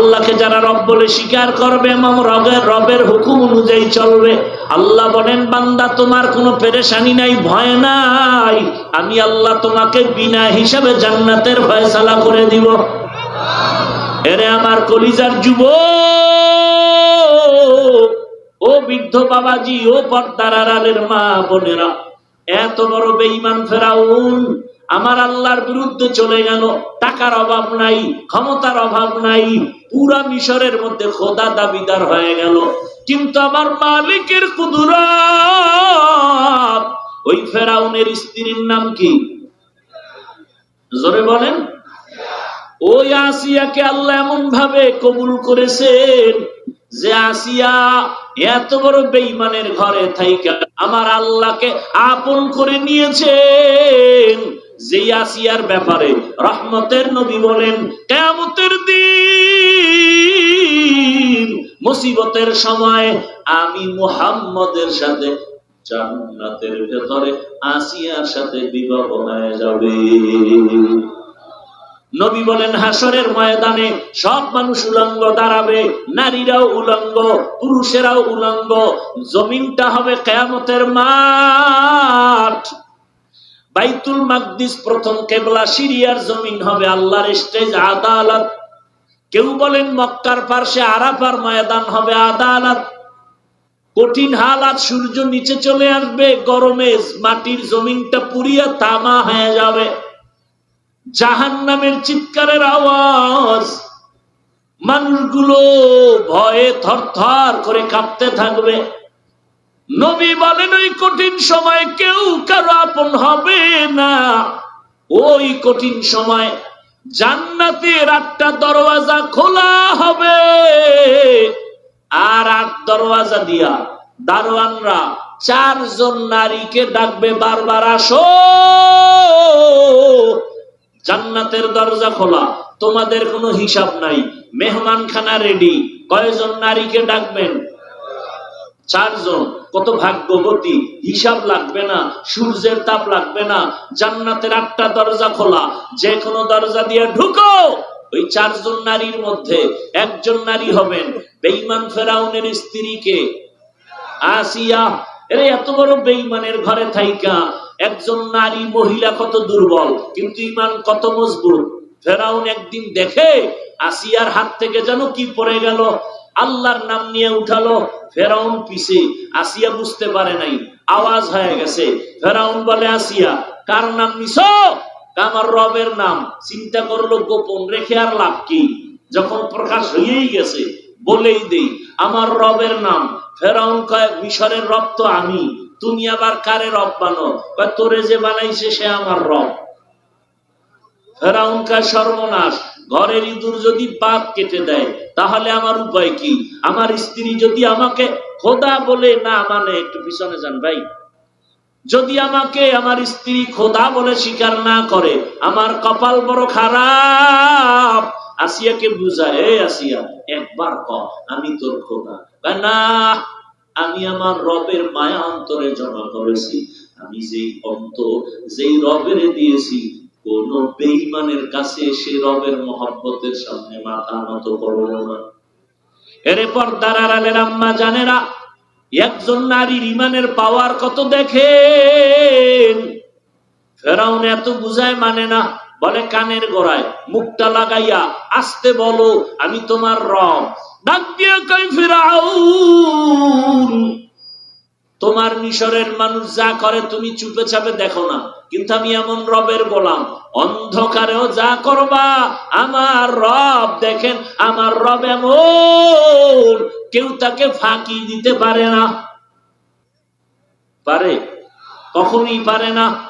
আল্লাহকে যারা রব বলে স্বীকার করবে, এবং রবের রবের হুকুম অনুযায়ী চলবে। আল্লাহ বলেন, বান্দা, তোমার কোনো পেরেশানি নাই, ভয় নাই। আমি আল্লাহ তোমাকে বিনা হিসাবে জান্নাতের ফয়সালা করে দিব। এরে আমার কলিজার যুব ও বৃদ্ধ বাবাজি, ও পর্দার আড়ালের মা বোনেরা, এত বড় বেঈমান ফেরাউন আমার আল্লাহর বিরুদ্ধে চলে গেল, টাকার অভাব নাই, ক্ষমতার অভাব নাই, পুরা মিশরের মধ্যে খোদা দাবিদার হয়ে গেল। কিন্তু আমার মালিকের কুদুরাত, ওই ফেরাউনের স্ত্রীর নাম কি? জোরে বলেন। ওই আসিয়াকে আল্লাহ এমন ভাবে কবুল করেছেন যে আসিয়া এত বড় বেইমানের ঘরে থাইকা, আমার আল্লাহকে আপন করে নিয়েছেন। যে আসিয়ার ব্যাপারে রহমতের নবী বলেন কেমতের দিন, মুসিবতের সময় আমি মুহাম্মদের সাথে জান্নাতের ভেতরে আসিয়ার সাথে বিবাহ হয়ে যাবে। নবী বলেন হাসরের ময়দানে সব মানুষ উলঙ্গ দাঁড়াবে, নারীরাও উলঙ্গ, পুরুষেরাও উলঙ্গ, জমিনটা হবে কেয়ামতের মাঠ। বাইতুল মাকদিস প্রথম কেবলা সিরিয়ার জমিন হবে আল্লাহর স্টেজ আদালত। কেউ বলেন মক্কার পার্শ্বে আরাফার ময়দান হবে আদালত। কঠিন হালাত, সূর্য নিচে চলে আসবে, গরমে মাটির জমিনটা পুরিয়া তামা হয়ে যাবে। জাহান নামের চিৎকারের আওয়াজ, মানুষগুলো ভয়ে থরথর করে কাঁপতে থাকবে। নবী বলেন, ওই কঠিন সময় কেউ কারও আপন হবে না। ওই কঠিন সময় জান্নাতের আটটা দরওয়াজা খোলা হবে। আর আট দরওয়াজা দিয়া দারোয়ানরা চারজন নারীকে ডাকবে, বারবার আসো! জান্নাতের দরজা খোলা। তোমাদের কোনো হিসাব নাই। মেহমান খানা রেডি কয়জন নারীকে ডাকবেন? চারজন, কত ভাগ্যবতী? হিসাব লাগবে না, সূর্যের তাপ লাগবে না, জান্নাতের আটটা দরজা খোলা যে কোনো দরজা দিয়ে ঢুকো। ওই চারজন নারীর মধ্যে একজন নারী হবেন বেইমান ফেরাউনের স্ত্রীকে। আসিয়া, এর, এত বড় বেইমানের ঘরে থাইকা, একজন নারী মহিলা কত দুর্বল, কিন্তু ইমান কত মজবুত। ফেরাউন একদিন দেখে, আসিয়ার হাত থেকে যেন কি পড়ে গেল আল্লাহর নাম নিয়ে উঠালো, ফেরাউন পিছে। আসিয়া বুঝতে পারে নাই, আওয়াজ হয়ে গেছে। ফেরাউন বলে, আসিয়া, কার নাম নিছ? আমার রবের নাম। চিন্তা করল, গোপন রেখে আর লাভ কি? যখন প্রকাশ হয়েই গেছে, বলেই দেই, আমার রবের নাম। ফেরাউন কয়, মিশরের রব তো আমি, তুমি আবার কারে রব বানো? তোরে যে বানাইছে সে আমার রব। ফেরাউন কয়, সর্বনাশ ঘরের ইঁদুর যদি বাদ কেটে দেয়, তাহলে আমার উপায় কি? আমার স্ত্রী যদি আমাকে খোদা বলে না মানে একটু পিছনে যান ভাই। যদি আমাকে আমার স্ত্রী খোদা বলে স্বীকার না করে, আমার কপাল বড় খারাপ। আসিয়াকে বুঝায়, এ আসিয়া, একবার ক, আমি তোর খোদা। না, আমি আমার রবের মায়া অন্তরে জমা করেছি। আমি যেই অন্তর, যেই রবের দিয়েছি কোন বেইমানের কাছে সে রবের মহব্বতের সামনে মাথা নত করব না। এরে পর্দার আড়ালের আম্মা জানেরা, একজন নারীর ইমানের পাওয়ার কত দেখেন? ফেরাউন এত বুঝায় মানে না, বলে কানের গোড়ায়, মুখটা লাগাইয়া, আসতে বলো, আমি তোমার রব। ডাক দিয়ে কই ফেরাউন। তোমার মিশরের মানুষ যা করে তুমি চুপে চাপে দেখো না। কিন্তু আমি এমন রবের গোলাম, অন্ধকারেও যা করবা, আমার রব, দেখেন, আমার রব এমন, কেউ তাকে ফাঁকি দিতে পারে না। পারে? কখনই পারে না।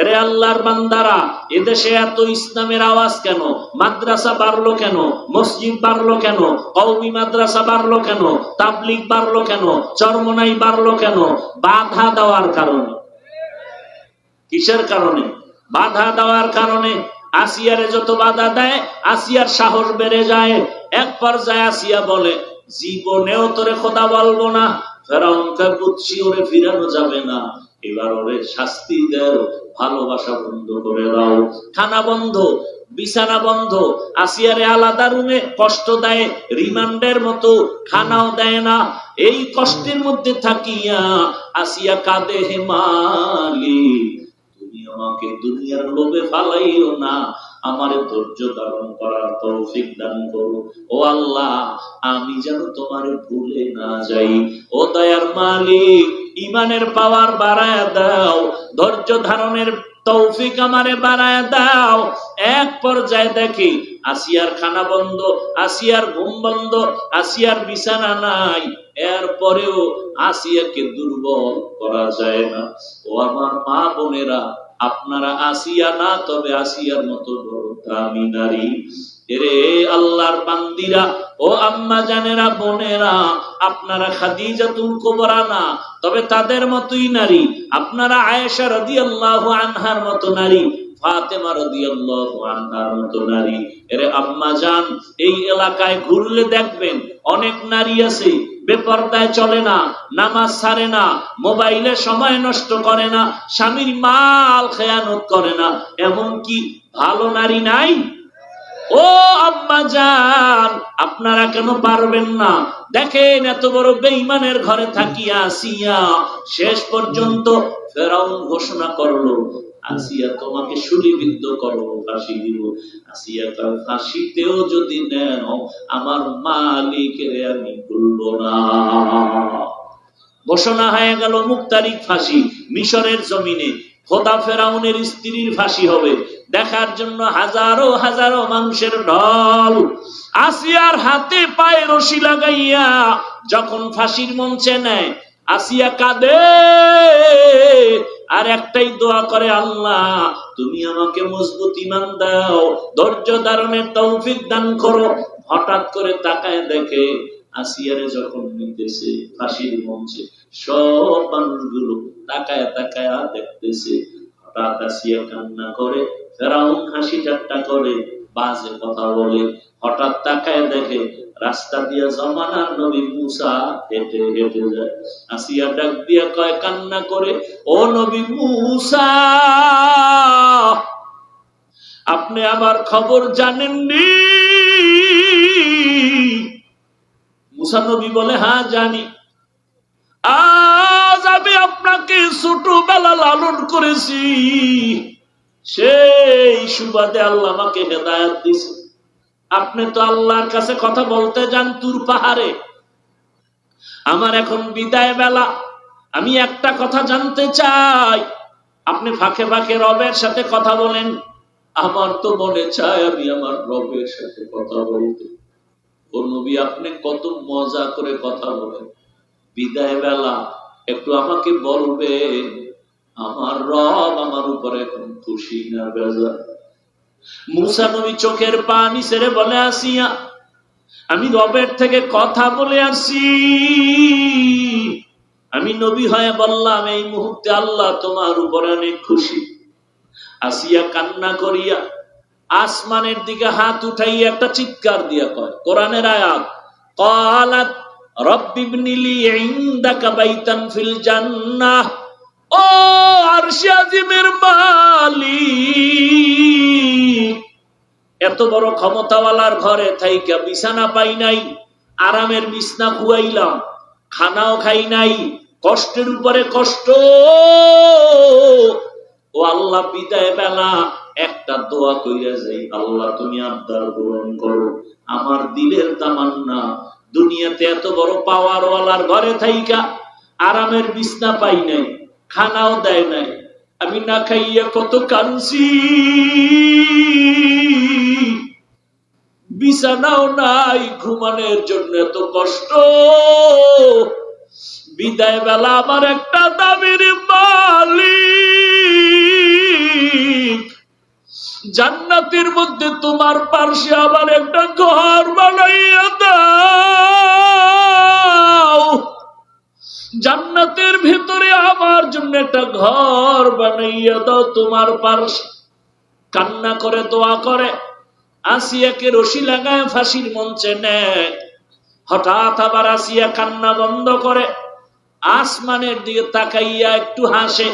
এরে আল্লাহর বান্দারা, এদেশে এত ইসলামের আওয়াজ কেন? মাদ্রাসা বাড়লো কেন? মসজিদ বাড়লো কেন? কৌমি মাদ্রাসা বাড়লো কেন? তাবলিগ বাড়লো কেন? চরমনাই বাড়লো কেন? বাধা দেওয়ার কারণে। কিসের কারণে? বাধা দেওয়ার কারণে আসিয়ারে যত বাধা দেয়, আসিয়ার সাহস বেড়ে যায়। এক পর্যায়ে আসিয়া বলে, জীবনেও তোরে খোদা বলব না, ফেরাউনকে বুঝছি, ওরে ফিরানো যাবে না। এবার ওরে শাস্তি দেও, ভালোবাসা বন্ধ করে দাও। খানা বন্ধ, বিছানা বন্ধ, আসিয়ারে আলাদা রুমে কষ্ট দেয়, রিমান্ডের মতো খানাও দেয় না। এই কষ্টের মধ্যে থাকিয়া আসিয়া কাঁদে হে মালি তুমি আমাকে দুনিয়ার লোভে ফালাইও না আমার ধৈর্য ধারণ করার তৌফিক দান করো। ও আল্লাহ, আমি যেন তোমার ভুলে না যাই। ও দয়ার মালিক, ইমানের পাওয়ার বাড়ায় দাও। ধৈর্য ধারণের তৌফিক আমারে বাড়ায় দাও। এক পর্যায়ে দেখি আসিয়ার খানা বন্ধ, আসিয়ার ঘুম বন্ধ, আসিয়ার বিছানা নাই। এরপরেও আসিয়াকে দুর্বল করা যায় না। ও আমার মা বোনেরা আপনারা আসিয়া না, তবে আসিয়ার মতো দামি নারী। আল্লাহর বান্দিরা, ও আম্মা জানেরা, বোনেরা, আপনারা কুবরা না, তবে তাদের মতোই নারী। আপনারা আয়েশা আনহার মতো নারী মতো নারী। এরে আম্মা জান, এই এলাকায় ঘুরলে দেখবেন অনেক নারী আছে বেপর্দায় চলে না, নামাজ ছাড়ে না, মোবাইলে সময় নষ্ট করে না, স্বামীর মাল খেয়ানত করে না, এমন কি ভালো নারী নাই? ও আম্মা জান, আপনারা কেন পারবেন না? দেখেন এত বড় বেইমানের ঘরে থাকিয়া আসিয়া শেষ পর্যন্ত ফেরাউন ঘোষণা করল আসিয়া তোমাকে সুলিবিদ্ধ করো, ফাঁসি দিব। আসিয়া তার ফাঁসিতেও যদি নেও, আমার মালিকের আমি ভুলবো না। ঘোষণা হয়ে গেল মুক্তারিক ফাঁসি, মিশরের জমিনে। খোদা ফেরাউনের স্ত্রীর ফাঁসি হবে। দেখার জন্য হাজারো হাজারো মানুষের ঢল। আসিয়ার হাতে পায়ে রশি লাগাইয়া যখন ফাঁসির মঞ্চে নেয় আসিয়া কাঁদে। আর একটাই দোয়া করে আল্লাহ, তুমি আমাকে মজবুত ইমান দাও, ধৈর্য ধারণের তৌফিক দান করো। হঠাৎ করে তাকায় দেখে আসিয়ারে যখন নিতেছে, ফাঁসির মঞ্চে, সব মানুষগুলো তাকায় তাকায় দেখতেছে। হঠাৎ আসিয়া কান্না করে, ফেরাউন হাসি ঠাট্টা করে, বাজে কথা বলে, হঠাৎ তাকায় দেখে রাস্তা দিয়া জমানার নবী মুসা হেঁটে হেঁটে যায়। আসিয়া ডাক দিয়া কয়, কান্না করে, ও নবী মুসা, আপনি আমার খবর জানেননি? মুসা নবী বলে হ্যাঁ জানি। আজ আমি আপনাকে ছোটবেলা লালন করেছি। সেই সুবাদে আল্লাহ আমাকে হেদায়াত দিছে আপনি তো আল্লাহর কাছে কথা বলতে যান তুর পাহাড়ে। আমার এখন বিদায় বেলা। আমি একটা কথা জানতে চাই। আপনি ফাঁকে ফাঁকে রবের সাথে কথা বলেন। আমার তো মনে চায় আমি আমার রবের সাথে কথা বলতে। ও নবী, আপনি কত মজা করে কথা বলেন। বিদায় বেলা, একটু আমাকে বলবেন, আমার রব আমার উপরে এখন খুশি না বেজা মুসা নবী চোখের পানি সেরে বলে, আসিয়া, আমি রবের থেকে কথা বলে আসি। আমি নবী হয়ে বললাম, এই মুহূর্তে আল্লাহ তোমার উপর অনেক খুশি। আসিয়া কান্না করিয়া আসমানের দিকে হাত উঠাই একটা চিৎকার দিয়া কয়, কোরআনের আয়াত, কলাত রব্বিবনিলি ইন্দাকা বাইতান ফিল জান্নাহ। ও আরশাজিমের মালিক। এত বড় ক্ষমতাওয়ালার ঘরে থাইকা বিছানা পাই নাই, আরামের বিছনা খুয়াইলাম, খানাও খাই নাই, কষ্টের উপরে কষ্ট। ও আল্লাহ, বিদায় বেলা একটা দোয়া কইরা যাই, আল্লাহ তুমি আবদার পূরণ করো, আমার দিলের তামান্না, দুনিয়াতে এত বড় পাওয়ার ওয়ালার ঘরে থাইকা আরামের বিছনা পাই নাই, খানাও দেয় নাই, আমি না খাইয়া কত কাঁদছি। বিছানাও নাই ঘুমানোর জন্য এত কষ্ট। বিদায় বেলা আমার একটা দাবির মালিক। জান্নাতের মধ্যে তোমার পার্শ্বে আবার একটা ঘর বানাইয়া দাও। জান্নাতের ভিতরে আমার জন্য একটা ঘর বানাইয়া দাও তোমার পার্শ্বে। কান্না করে দোয়া করে। আসিয়াকে রশি লাগায় ফাঁসির মঞ্চে নেয়। হঠাৎ আবার আসিয়া কান্না বন্ধ করে, আসমানের দিকে তাকাইয়া একটু হাসে।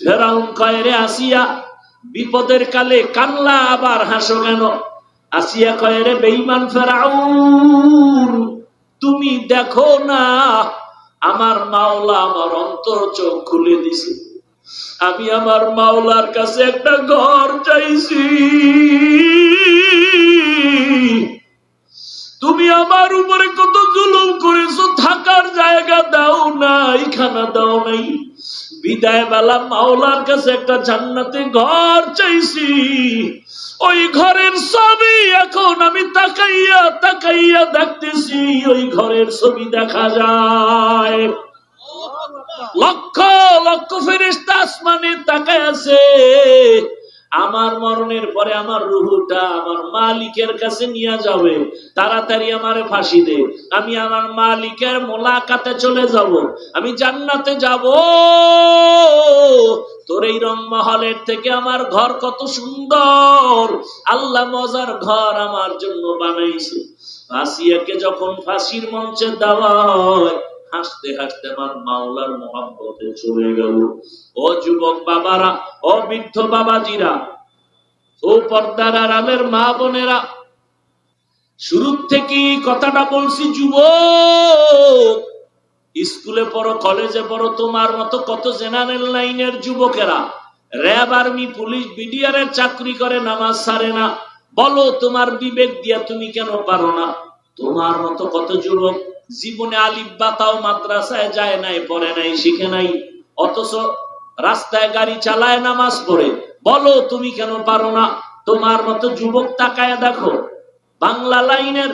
ফেরাউন কয়, রে আসিয়া, বিপদের কালে কান্না আবার হাসো কেন? আসিয়া কয়, রে বেইমান ফেরাউন, তুমি দেখো না, আমার মাওলা আমার অন্তর চোখ খুলে দিছে। আমি আমার মাওলার কাছে একটা ঘর চাইছি। তুমি আমার উপরে কত জুলুম করেছ, থাকার জায়গা দাও নাই খানা দাও নাই। বিদায় বেলা মাওলার কাছে একটা জান্নাতে ঘর চাইছি। ওই ঘরের ছবি এখন আমি তাকাইয়া তাকাইয়া দেখতেছি, ওই ঘরের ছবি দেখা যায়। লক্ষ লক্ষ ফেরেস্তা আসমানে তাকায় আছে। আমার মরণের পরে আমার রুহুটা আমার মালিকের কাছে নিয়ে যাবে। তাড়াতাড়ি আমারে ফাঁসি দে। আমি আমার মালিকের মোলাকাতে চলে যাব। আমি জান্নাতে যাব। তোর এই রংমহলের থেকে আমার ঘর কত সুন্দর। আল্লাহ মজার ঘর আমার জন্য বানাইছে। আসিয়াকে যখন ফাঁসির মঞ্চে দেওয়া হয় হাসতে হাসতে আমার মাওলার মোহাম্মতে চলে গেল। ও যুবক বাবারা, ও বৃদ্ধ বাবাজিরা, ও পর্দার আড়ালের মা বোনেরা, শুরু থেকে কথাটা বলছি, যুবক, স্কুলে পড়ো, কলেজে পড়ো, তোমার মতো কত জেনারেল লাইনের যুবকেরা, র্যাব আর্মি, পুলিশ, বিডিআর এর চাকরি করে, নামাজ সারে না। বলো, তোমার বিবেক দিয়া তুমি কেন পারো না? তোমার মতো কত যুবক জীবনে আলিফ বাতাও মাদ্রাসায় যায় নাই, পড়ে নাই, শিখে নাই। অথচ রাস্তায় গাড়ি চালায়, নামাজ পড়ে। বলো, তুমি কেন পারো না? তোমার মতো যুবক তাকায় দেখো, বাংলা লাইনের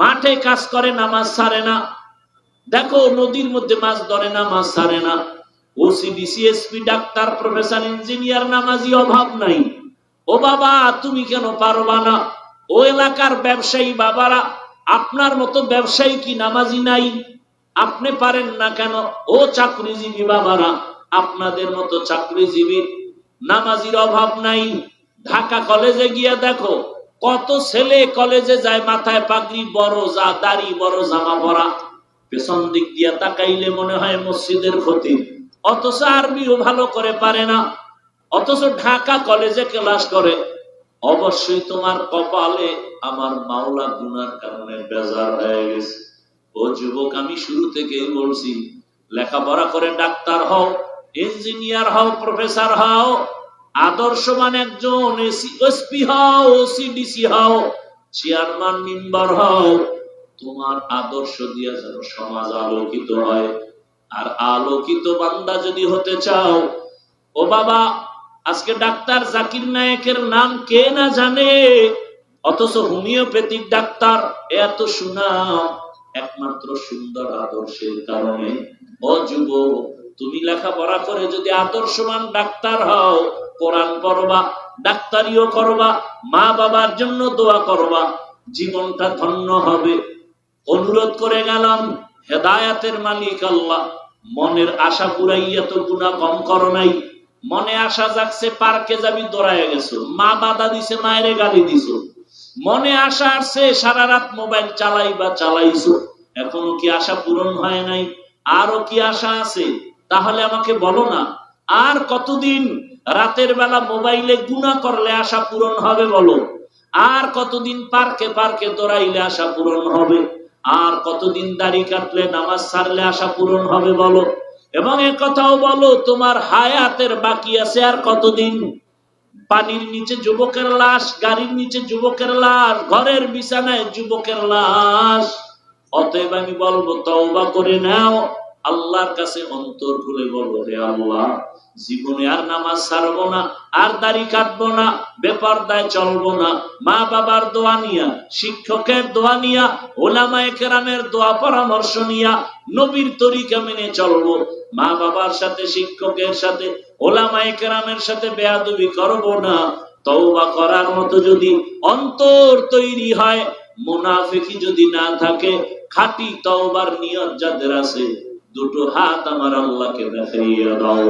মাঠে কাজ করে, নামাজ সারে না। দেখো, নদীর মধ্যে মাছ ধরে না। মাছ ছাড়ে না ওসিডি সিএসপি ডাক্তার প্রফেসর ইঞ্জিনিয়ার নামাজি অভাব নাই। ও বাবা, তুমি কেন পারবা না? ও এলাকার ব্যবসায়ী বাবারা আপনার মতো ব্যবসায়ী কি নামাজি নাই? আপনি পারেন না কেন? ও চাকরিজীবী বাবারা, আপনাদের মতো চাকরিজীবী নামাজির অভাব নাই। ঢাকা কলেজে গিয়ে দেখো, কত ছেলে কলেজে যায় মাথায় পাগড়ি, বড় যা দাড়ি, বড় জামা পরা। পেছন দিক দিয়া তাকাইলে মনে হয় মসজিদের ক্ষতি। অথচ আরবিও ভালো করে পারে না। অথচ ঢাকা কলেজে ক্লাস করে। অবশ্যই তোমার কপালে আমার মাওলা গুনার কারণে বেজার হয়ে গেছে। ও যুবক, আমি শুরু থেকেই বলছি, লেখাপড়া করে ডাক্তার হও, ইঞ্জিনিয়ার হও, প্রফেসর হও, আদর্শবান একজন এসপি হও, ওসিডিসি হও, চেয়ারম্যান মেম্বার হও, তোমার আদর্শ দিয়ে যেন সমাজ আলোকিত হয়। আর আলোকিত বান্দা যদি হতে চাও, ও বাবা আজকে ডাক্তার জাকির নায়কের নাম কে না জানে? অথচ হোমিওপ্যাথিক ডাক্তার এত সুনাম, একমাত্র সুন্দর আদর্শের কারণে। ও যুব তুমি লেখাপড়া করে যদি আদর্শবান ডাক্তার হও, কোরআন পড়বা, ডাক্তারিও করবা, মা বাবার জন্য দোয়া করবা, জীবনটা ধন্য হবে। অনুরোধ করে গেলাম, হেদায়াতের মালিক আল্লাহ, মনের আশা পুরাইয়া তো গুণা কম করো নাই। মনে আশা যাচ্ছে পার্কে যাবি দৌড়ায় গেছো। মা বাধা দিছে, মায়েরে গালি দিছো। মনে আশা আসছে, সারা রাত মোবাইল চালাই বা চালাইছো। এখনও কি আশা পূরণ হয় নাই? আরও কি আশা আছে? তাহলে আমাকে বলো না। আর কতদিন রাতের বেলা মোবাইলে গুণা করলে আশা পূরণ হবে বলো? আর কতদিন পার্কে পার্কে দৌড়াইলে আশা পূরণ হবে? আর কতদিন দাড়ি কাটলে, নামাজ ছাড়লে আশা পূরণ হবে বলো? এবং এ কথাও বলো, তোমার হায়াতের বাকি আছে আর কতদিন? পানির নিচে যুবকের লাশ, গাড়ির নিচে যুবকের লাশ, ঘরের বিছানায় যুবকের লাশ। অতএব আমি বলব, তওবা করে নাও। আল্লাহর কাছে অন্তর খুলে বলব হে আল্লাহ, জীবনে আর নামাজ ছাড়বো না, আর দাড়ি কাটবো না, বেপরদায় চলবো না মা বাবার দোয়া নিয়া, শিক্ষকের দোয়া নিয়া, ওলামায়ে কেরামের দোয়া পরামর্শ নিয়া, নবীর তরিকা মেনে চলবো মা বাবার সাথে, শিক্ষকের সাথে, ওলামায়ে কেরামের সাথে বেয়াদবি করব না, তওবা করার মতো যদি অন্তর তৈরি হয়, মুনাফিকি যদি না থাকে, খাঁটি তওবার নিয়ত যাদের আছে দুটো হাত আমার আল্লাহকে দেখাইয়া দাও।